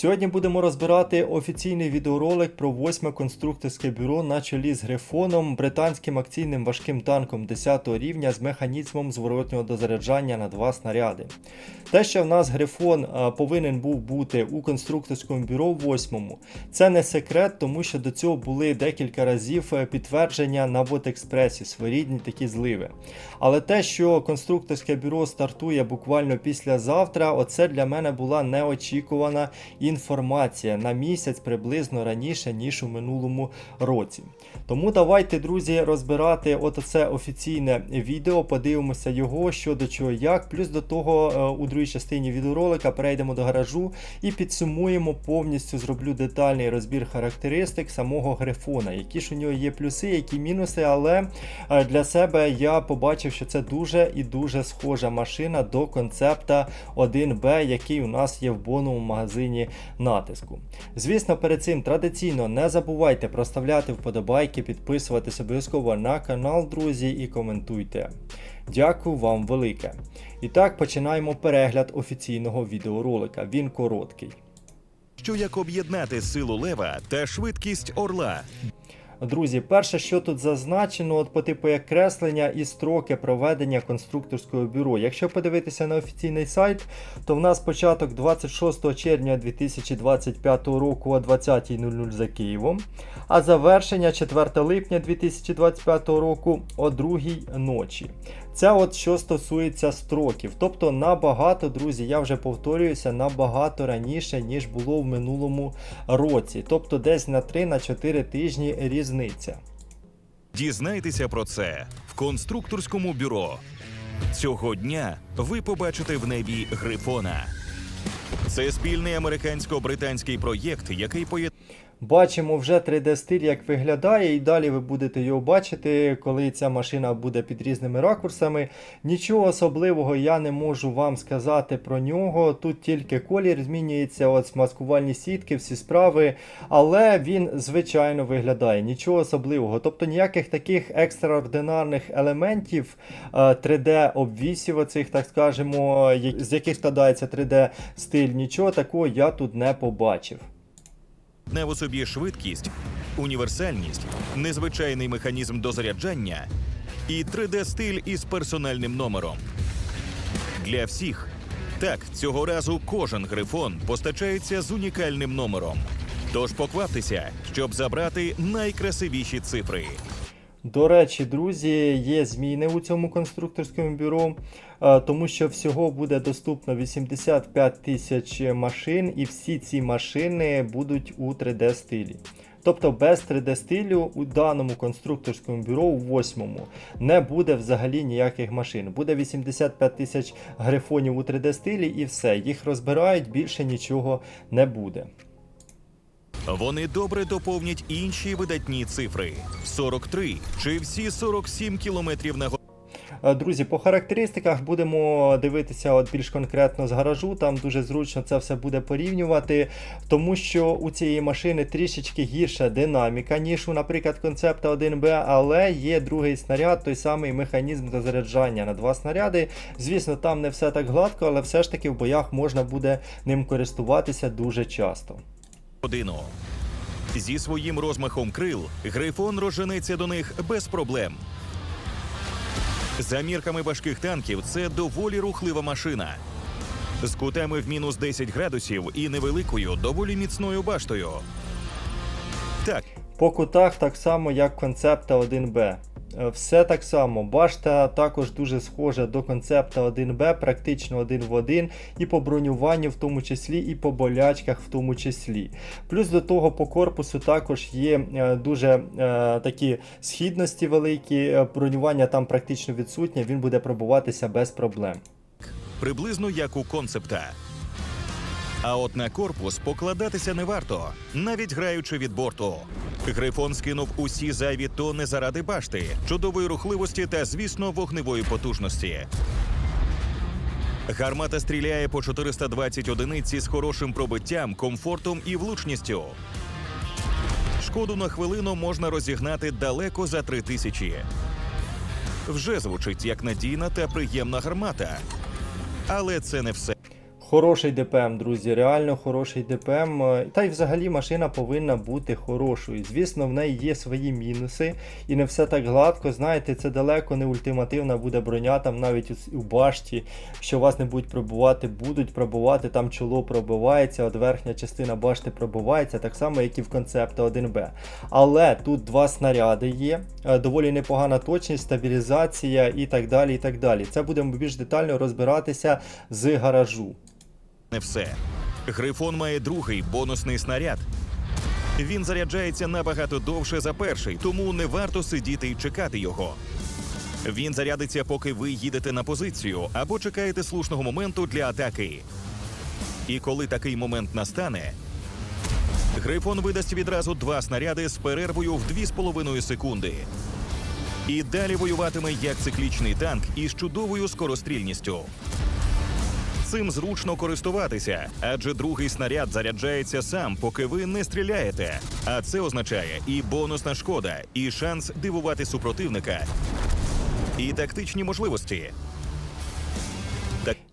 Сьогодні будемо розбирати офіційний відеоролик про восьме конструкторське бюро на чолі з Грифоном, британським акційним важким танком 10 рівня з механізмом зворотнього дозаряджання на два снаряди. Те, що в нас Грифон повинен був бути у конструкторському бюро восьмому, це не секрет, тому що до цього були декілька разів е, підтвердження на Ботекспресі, своєрідні такі зливи. Але те, що конструкторське бюро стартує буквально післязавтра, оце для мене була неочікувана інформація на місяць приблизно раніше, ніж у минулому році. Тому давайте, друзі, розбирати от це офіційне відео, подивимося його, що до чого як. Плюс до того, е, у другій частині відеоролика перейдемо до гаражу і підсумуємо повністю, зроблю детальний розбір характеристик самого грифона, які ж у нього є плюси, які мінуси, але е, для себе я побачив, що це дуже і дуже схожа машина до концепта 1B, який у нас є в боновому магазині натиску. Звісно, перед цим традиційно не забувайте проставляти вподобайки, підписуватись обов'язково на канал, друзі, і коментуйте. Дякую вам велике. І так починаємо перегляд офіційного відеоролика. Він короткий. що як об'єднати силу лева та швидкість орла. Друзі, перше, що тут зазначено, от по типу як креслення і строки проведення конструкторського бюро. Якщо подивитися на офіційний сайт, то в нас початок 26 червня 2025 року о 20.00 за Києвом, а завершення 4 липня 2025 року о 2 ночі. Це от що стосується строків. Тобто набагато, друзі, я вже повторююся, набагато раніше, ніж було в минулому році. Тобто десь на 3-4 тижні різниця. Дізнайтеся про це в конструкторському бюро. Цього дня ви побачите в небі Грифона. Це спільний американсько-британський проєкт, який поєднує Бачимо вже 3D-стиль, як виглядає, і далі ви будете його бачити, коли ця машина буде під різними ракурсами. Нічого особливого я не можу вам сказати про нього. Тут тільки колір змінюється, от маскувальні сітки, всі справи. Але він звичайно виглядає. Нічого особливого. Тобто ніяких таких екстраординарних елементів 3D-обвісів, оцих, так скажемо, з яких складається 3D-стиль, нічого такого я тут не побачив. В собі швидкість, універсальність, незвичайний механізм дозаряджання і 3D-стиль із персональним номером. Для всіх. Так, цього разу кожен грифон постачається з унікальним номером. Тож покваптеся, щоб забрати найкрасивіші цифри. До речі, друзі, є зміни у цьому конструкторському бюро, е, тому що всього буде доступно 85 тисяч машин, і всі ці машини будуть у 3D стилі. Тобто без 3D стилю у даному конструкторському бюро у восьмому не буде взагалі ніяких машин. Буде 85 тисяч грифонів у 3D стилі і все. Їх розбирають, більше нічого не буде. Вони добре доповнять інші видатні цифри: 43 чи всі 47 кілометрів на годину. Е, Друзі, по характеристиках будемо дивитися от більш конкретно з гаражу. Там дуже зручно це все буде порівнювати, тому що у цієї машини трішечки гірша динаміка, ніж у, наприклад, концепта 1B, але є другий снаряд, той самий механізм дозаряджання на два снаряди. Звісно, там не все так гладко, але все ж таки в боях можна буде ним користуватися дуже часто. Годину. Зі своїм розмахом крил грифон розженеться до них без проблем. За мірками важких танків це доволі рухлива машина. З кутами в мінус 10 градусів і невеликою, доволі міцною баштою. Так, По кутах так само, як концепта 1B. Е, Все так само. Башта також дуже схожа до концепта 1B, практично один в один, і по бронюванню в тому числі, і по болячках в тому числі. Плюс до того по корпусу також є е, дуже е, такі східності великі, бронювання там практично відсутнє, він буде пробуватися без проблем. приблизно як у концепта. А от на корпус покладатися не варто, навіть граючи від борту. Грифон скинув усі зайві тони заради башти, чудової рухливості та, звісно, вогневої потужності. Гармата стріляє по 420 одиниці з хорошим пробиттям, комфортом і влучністю. Шкоду на хвилину можна розігнати далеко за 3000. Вже звучить як надійна та приємна гармата. Але це не все. Хороший ДПМ, друзі, реально хороший ДПМ. Е, Та й взагалі машина повинна бути хорошою. Звісно, в неї є свої мінуси, і не все так гладко. Знаєте, це далеко не ультимативна буде броня, там навіть у, башті, що вас не будуть пробувати, будуть пробувати, там чоло пробивається, от верхня частина башти пробивається, так само, як і в концепта 1Б. Але тут два снаряди є, е, доволі непогана точність, стабілізація і так далі. і так далі. Це будемо більш детально розбиратися з гаражу. Не все. Грифон має другий бонусний снаряд. Він заряджається набагато довше за перший, тому не варто сидіти і чекати його. Він зарядиться, поки ви їдете на позицію або чекаєте слушного моменту для атаки. І коли такий момент настане, Грифон видасть відразу два снаряди з перервою в 2,5 секунди. І далі воюватиме як циклічний танк із чудовою скорострільністю. Цим зручно користуватися, адже другий снаряд заряджається сам, поки ви не стріляєте. А це означає і бонусна шкода, і шанс дивувати супротивника, і тактичні можливості.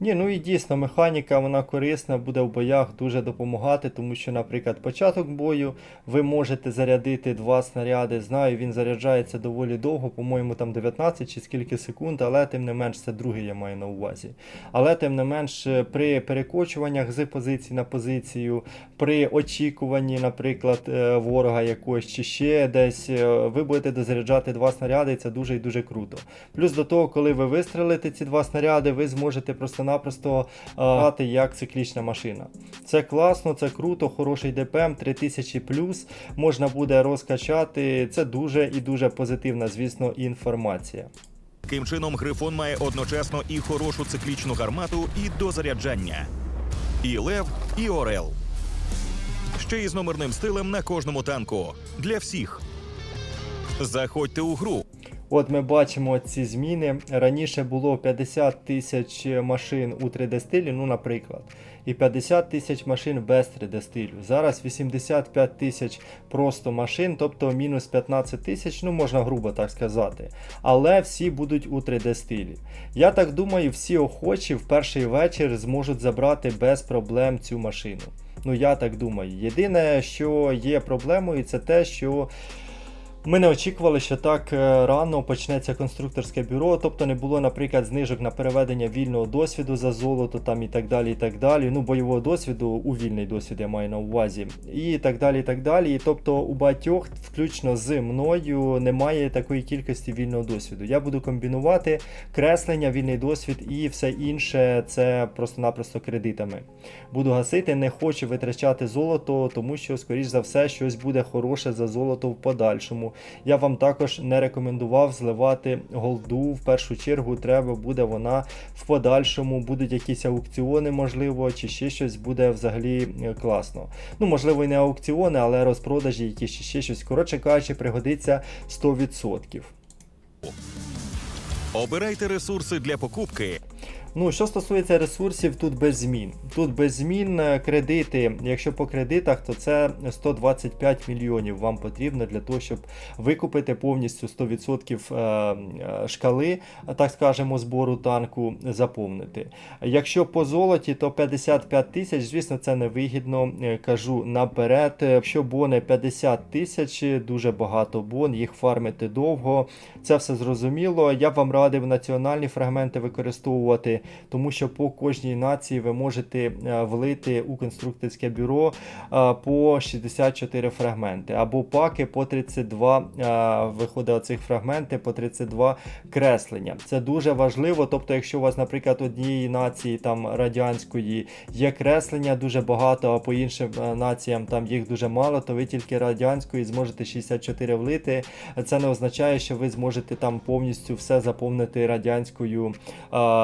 Ні, ну і дійсно, механіка вона корисна, буде в боях дуже допомагати, тому що, наприклад, початок бою ви можете зарядити два снаряди. Знаю, він заряджається доволі довго, по-моєму, там 19 чи скільки секунд, але тим не менш це другий я маю на увазі. Але тим не менш, при перекочуваннях з позиції на позицію, при очікуванні, наприклад, е, ворога якогось чи ще десь, е, ви будете дозаряджати два снаряди, і це дуже і дуже круто. Плюс до того, коли ви вистрелите ці два снаряди, ви зможете просто-напросто е, грати як циклічна машина. Це класно, це круто, хороший ДПМ, 3000 плюс можна буде розкачати. Це дуже і дуже позитивна, звісно, інформація. Таким чином, грифон має одночасно і хорошу циклічну гармату, і дозаряджання. І лев, і орел. Ще й з номерним стилем на кожному танку. Для всіх. Заходьте у гру. От ми бачимо ці зміни. Раніше було 50 тисяч машин у 3D стилі, ну, наприклад, і 50 тисяч машин без 3D стилю. Зараз 85 тисяч просто машин, тобто мінус 15 тисяч, ну можна грубо так сказати. Але всі будуть у 3D стилі. Я так думаю, всі охочі в перший вечір зможуть забрати без проблем цю машину. Ну я так думаю. Єдине, що є проблемою, це те, що. Ми не очікували, що так е, рано почнеться конструкторське бюро, тобто не було, наприклад, знижок на переведення вільного досвіду за золото там і так далі. і так далі. Ну, бойового досвіду у вільний досвід я маю на увазі. І так далі. і так далі. Тобто у багатьох, включно з мною, немає такої кількості вільного досвіду. Я буду комбінувати креслення, вільний досвід і все інше це просто-напросто кредитами. Буду гасити, не хочу витрачати золото, тому що, скоріш за все, щось буде хороше за золото в подальшому. Я вам також не рекомендував зливати голду. В першу чергу треба буде вона в подальшому. Будуть якісь аукціони, можливо, чи ще щось буде взагалі е, класно. Ну, можливо, і не аукціони, але розпродажі, якісь ще щось. Коротше кажучи, пригодиться 100%. Обирайте ресурси для покупки. Ну, що стосується ресурсів, тут без змін. Тут без змін е, кредити. Якщо по кредитах, то це 125 мільйонів вам потрібно для того, щоб викупити повністю 100% е, е, шкали, так скажемо, збору танку заповнити. Якщо по золоті, то 55 тисяч, звісно, це невигідно. Кажу наперед. Якщо бони 50 тисяч, дуже багато бон, їх фармити довго. Це все зрозуміло. Я б вам радив національні фрагменти використовувати тому що по кожній нації ви можете е, влити у конструкторське бюро е, по 64 фрагменти, або паки по 32 е, виходить оцих фрагменти по 32 креслення. Це дуже важливо. Тобто, якщо у вас, наприклад, однієї нації там радянської є креслення дуже багато, а по іншим націям там їх дуже мало, то ви тільки радянської зможете 64 влити. Це не означає, що ви зможете там повністю все заповнити радянською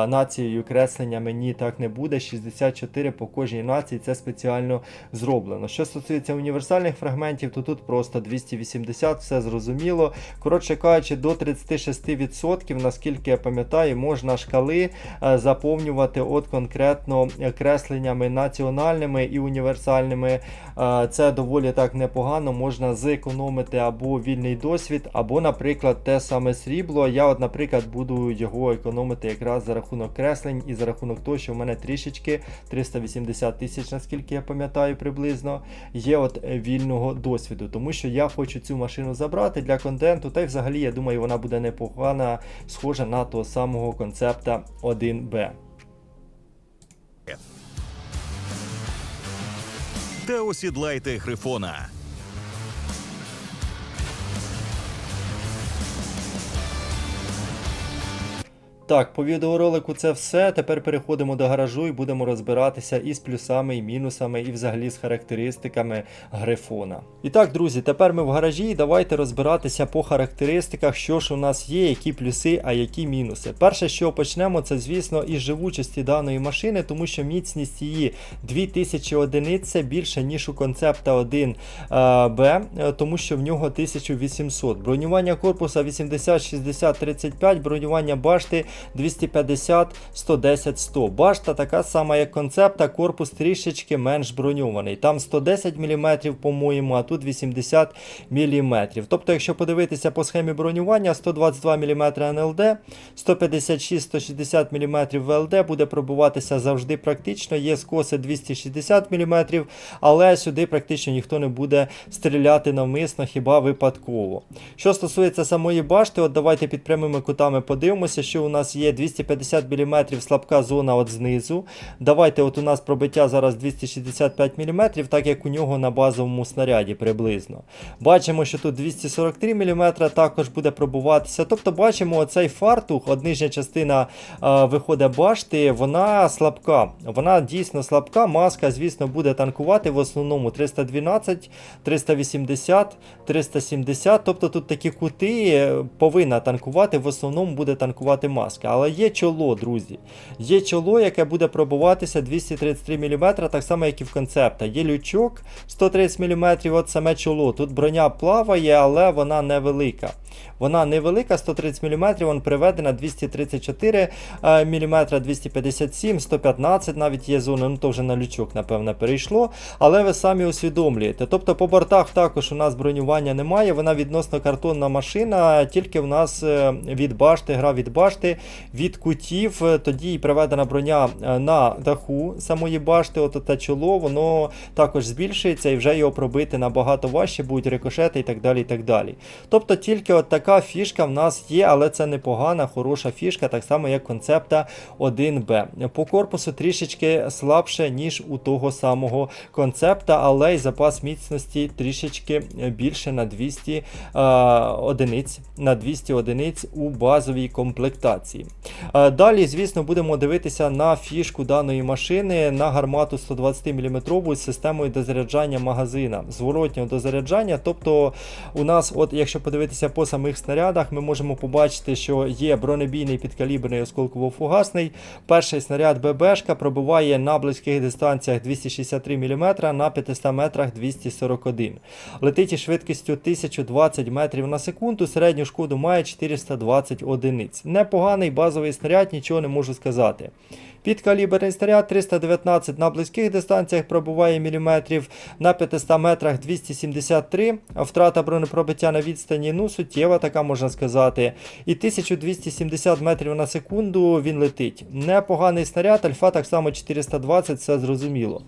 нацією креслення мені так не буде. 64 по кожній нації це спеціально зроблено. Що стосується універсальних фрагментів, то тут просто 280, все зрозуміло. Коротше кажучи, до 36%, наскільки я пам'ятаю, можна шкали е, заповнювати от конкретно кресленнями національними і універсальними. Е, Це доволі так непогано. Можна зекономити або вільний досвід, або, наприклад, те саме срібло. Я, от, наприклад, буду його економити якраз за рахунок креслень і за рахунок того, що в мене трішечки 380 тисяч, наскільки я пам'ятаю приблизно, є от е, вільного досвіду. Тому що я хочу цю машину забрати для контенту, та й взагалі я думаю, вона буде непогана, схожа на того самого концепта 1B. та осідлайте грифона. Так, по відеоролику це все. Тепер переходимо до гаражу і будемо розбиратися із плюсами і мінусами, і взагалі з характеристиками грифона. І так, друзі, тепер ми в гаражі давайте розбиратися по характеристиках, що ж у нас є, які плюси, а які мінуси. Перше, що почнемо, це звісно із живучості даної машини, тому що міцність її 2000 одиниць це більше, ніж у концепта 1B, тому що в нього 1800. Бронювання корпуса 80, 60, 35, бронювання башти 250, 110, 100. Башта така сама, як концепта, корпус трішечки менш броньований. Там 110 мм, по-моєму, а тут 80 мм. Тобто, якщо подивитися по схемі бронювання, 122 мм НЛД, 156-160 мм ВЛД буде пробуватися завжди практично. Є скоси 260 мм, але сюди практично ніхто не буде стріляти навмисно, хіба випадково. Що стосується самої башти, от давайте під прямими кутами подивимося, що у нас є 250 мм слабка зона от знизу. Давайте, от у нас пробиття зараз 265 мм, так як у нього на базовому снаряді приблизно. Бачимо, що тут 243 мм також буде пробуватися. Тобто бачимо оцей фартух, от нижня частина е, виходить башти, вона слабка. Вона дійсно слабка. Маска, звісно, буде танкувати в основному 312, 380, 370. Тобто тут такі кути е, повинна танкувати, в основному буде танкувати маска. Але є чоло, друзі. Є чоло, яке буде пробуватися 233 мм, так само, як і в концепта. Є лючок 130 мм, от саме чоло. Тут броня плаває, але вона невелика. Вона невелика, 130 мм, вон приведена 234 мм, 257, 115 навіть є зона, ну то вже на лючок, напевно, перейшло. Але ви самі усвідомлюєте. Тобто по бортах також у нас бронювання немає, вона відносно картонна машина, тільки в нас е, від башти, гра від башти, від кутів, е, тоді і приведена броня е, на даху самої башти, от те чоло, воно також збільшується і вже його пробити набагато важче, будуть рикошети і так далі. і так далі. Тобто тільки от така фішка в нас є, але це непогана, хороша фішка, так само як концепта 1B. По корпусу трішечки слабше, ніж у того самого концепта, але й запас міцності трішечки більше на 200 е, одиниць, на 200 одиниць у базовій комплектації. Е, Далі, звісно, будемо дивитися на фішку даної машини на гармату 120 мм з системою дозаряджання магазина, зворотнього дозаряджання. Тобто, у нас, от якщо подивитися по самих снарядах, ми можемо побачити, що є бронебійний підкаліберний осколково-фугасний. Перший снаряд ББшка пробиває на близьких дистанціях 263 мм, на 500 метрах 241. Летить із швидкістю 1020 метрів на секунду, середню шкоду має 420 одиниць. Непоганий базовий снаряд, нічого не можу сказати. Підкаліберний снаряд 319 на близьких дистанціях пробуває міліметрів, на 500 метрах 273, а втрата бронепробиття на відстані ну, суттєва, така можна сказати. І 1270 метрів на секунду він летить. Непоганий снаряд, альфа так само 420, все зрозуміло.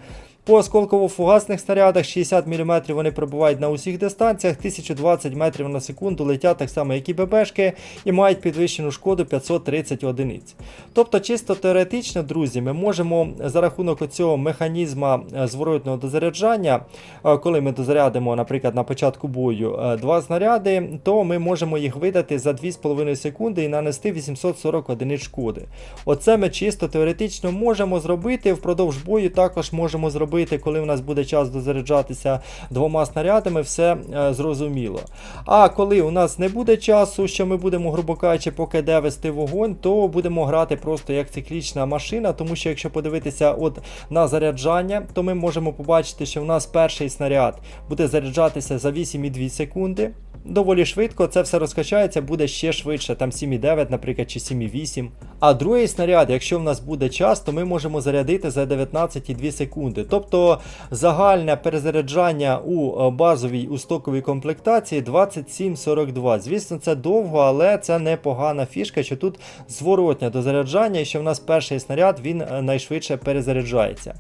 По осколково-фугасних снарядах 60 мм вони пробувають на усіх дистанціях, 1020 метрів на секунду летять так само, як і ББшки, і мають підвищену шкоду 530 одиниць. Тобто, чисто теоретично, друзі, ми можемо за рахунок цього механізма е, зворотного дозаряджання, е, коли ми дозарядимо, наприклад, на початку бою е, два снаряди, то ми можемо їх видати за 2,5 секунди і нанести 840 одиниць шкоди. Оце ми чисто теоретично можемо зробити. Впродовж бою також можемо зробити, коли у нас буде час дозаряджатися двома снарядами, все е, зрозуміло. А коли у нас не буде часу, що ми будемо, грубо кажучи, поки де вести вогонь, то будемо грати просто як циклічна машина, тому що якщо подивитися от на заряджання, то ми можемо побачити, що в нас перший снаряд буде заряджатися за 8,2 секунди. Доволі швидко це все розкачається, буде ще швидше, там 7,9, наприклад, чи 7,8. А другий снаряд, якщо в нас буде час, то ми можемо зарядити за 19,2 секунди. Тобто загальне перезаряджання у е, базовій у стоковій комплектації 2742. Звісно, це довго, але це непогана фішка, що тут зворотня до заряджання, і що в нас перший снаряд він е, найшвидше перезаряджається.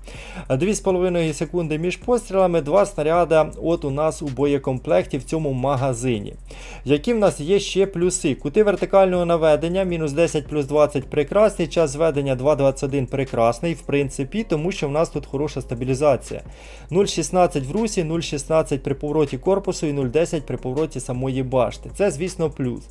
Е, 2,5 секунди між пострілами, два снаряда от у нас у боєкомплекті в цьому магазині. Які в нас є ще плюси? Кути вертикального наведення, мінус 10 плюс 20 прекрасний, час зведення 2,21 прекрасний, в принципі, тому що в нас тут хороша стабілізація. 0,16 в русі, 0,16 при повороті корпусу і 0,10 при повороті самої башти. Це, звісно, плюс.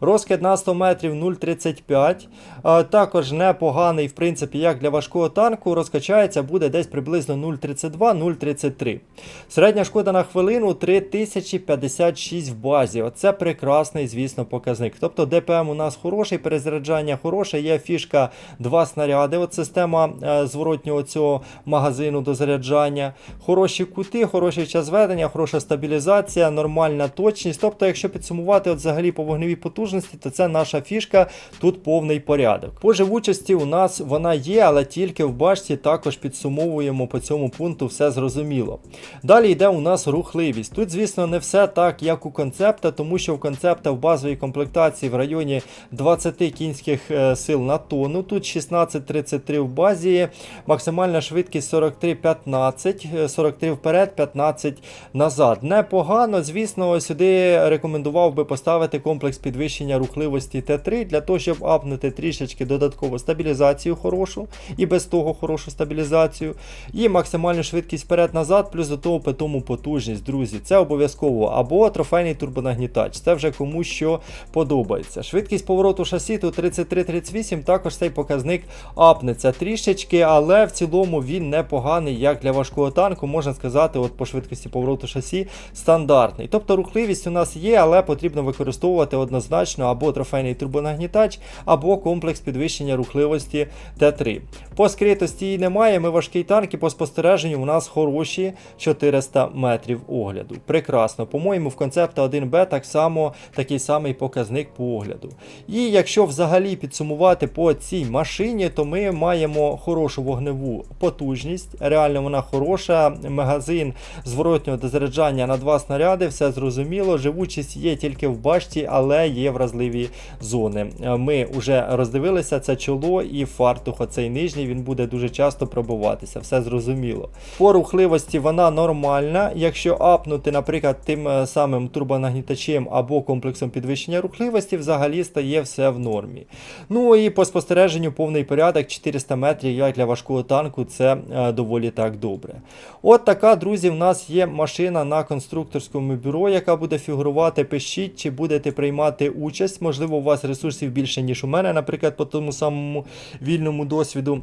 Розкид на 100 метрів 0,35. Також непоганий, в принципі, як для важкого танку, розкачається буде десь приблизно 0,32-0,33. Середня шкода на хвилину 3056 в базі. Оце прекрасний, звісно, показник. Тобто ДПМ у нас хороший, перезаряджання хороше, є фішка 2 снаряди. От система е, зворотнього цього магазину до заряджання. Хороші кути, хороший час ведення, хороша стабілізація, нормальна точність. Тобто, якщо підсумувати от взагалі по вогневій потужності, то це наша фішка, тут повний порядок. По живучості у нас вона є, але тільки в башті також підсумовуємо по цьому пункту все зрозуміло. Далі йде у нас рухливість. Тут, звісно, не все так, як у концепта, тому що в концепта в базовій комплектації в районі 20 кінських е, сил на тонну. Тут 16,33 в базі, максимальна швидкість 43,15, е, 43 вперед, 15 назад. Непогано, звісно, сюди рекомендував би поставити комплекс підвищення рухливості Т3 для того, щоб апнути трішечки додатково стабілізацію хорошу і без того хорошу стабілізацію. І максимальну швидкість вперед-назад, плюс до того питому потужність, друзі. Це обов'язково. Або трофейний турбонагнітач. Це вже кому що подобається. Швидкість повороту шасі тут 33-38, також цей показник апнеться трішечки, але в цілому він непоганий, як для важкого танку, можна сказати, от по швидкості повороту шасі стандартний. Тобто рухливість у нас є, але потрібно використовувати однозначно або трофейний турбонагнітач, або комплекс підвищення рухливості Т3. По скритості її немає, ми важкий танк і по спостереженню у нас хороші 400 метрів огляду. Прекрасно. По-моєму, в концепта 1Б так само такий самий показник по огляду. І якщо взагалі підсумувати по цій машині, то ми маємо хорошу вогневу потужність. Реально вона хороша. Магазин зворотнього дозаряджання на два снаряди, все зрозуміло. Живучість є тільки в башті, але є вразливі зони. Ми вже роздивилися це чоло і фартух, оцей нижній, він буде дуже часто пробиватися, все зрозуміло. По рухливості вона нормальна. Якщо апнути, наприклад, тим е, самим турбонагнітачем або комплексом підвищення рухливості, взагалі стає все в нормі. Ну і по спостереженню повний порядок 400 метрів, як для важкого танку, це е, доволі так добре. От така, друзі, в нас є машина на конструкторському бюро, яка буде фігурувати. Пишіть, чи будете приймати участь. Можливо, у вас ресурсів більше, ніж у мене, наприклад, по тому самому вільному досвіду.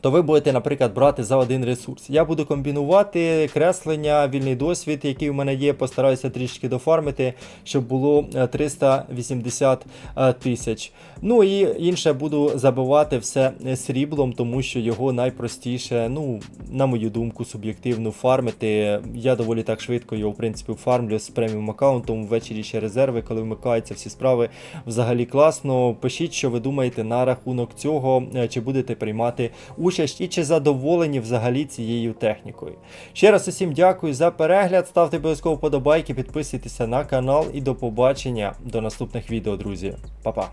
То ви будете, наприклад, брати за один ресурс. Я буду комбінувати креслення, вільний досвід, який у мене є, постараюся трішки дофармити, щоб було е, 380 е, тисяч. Ну і інше буду забивати все е, сріблом, тому що його найпростіше, ну, на мою думку, суб'єктивно фармити. Я доволі так швидко його, в принципі, фармлю з преміум аккаунтом. Ввечері ще резерви, коли вмикаються всі справи. Взагалі класно. Пишіть, що ви думаєте на рахунок цього, е, чи будете приймати участь і чи задоволені взагалі цією технікою. Ще раз усім дякую за перегляд. Ставте обов'язково вподобайки, підписуйтеся на канал і до побачення до наступних відео, друзі. Па-па.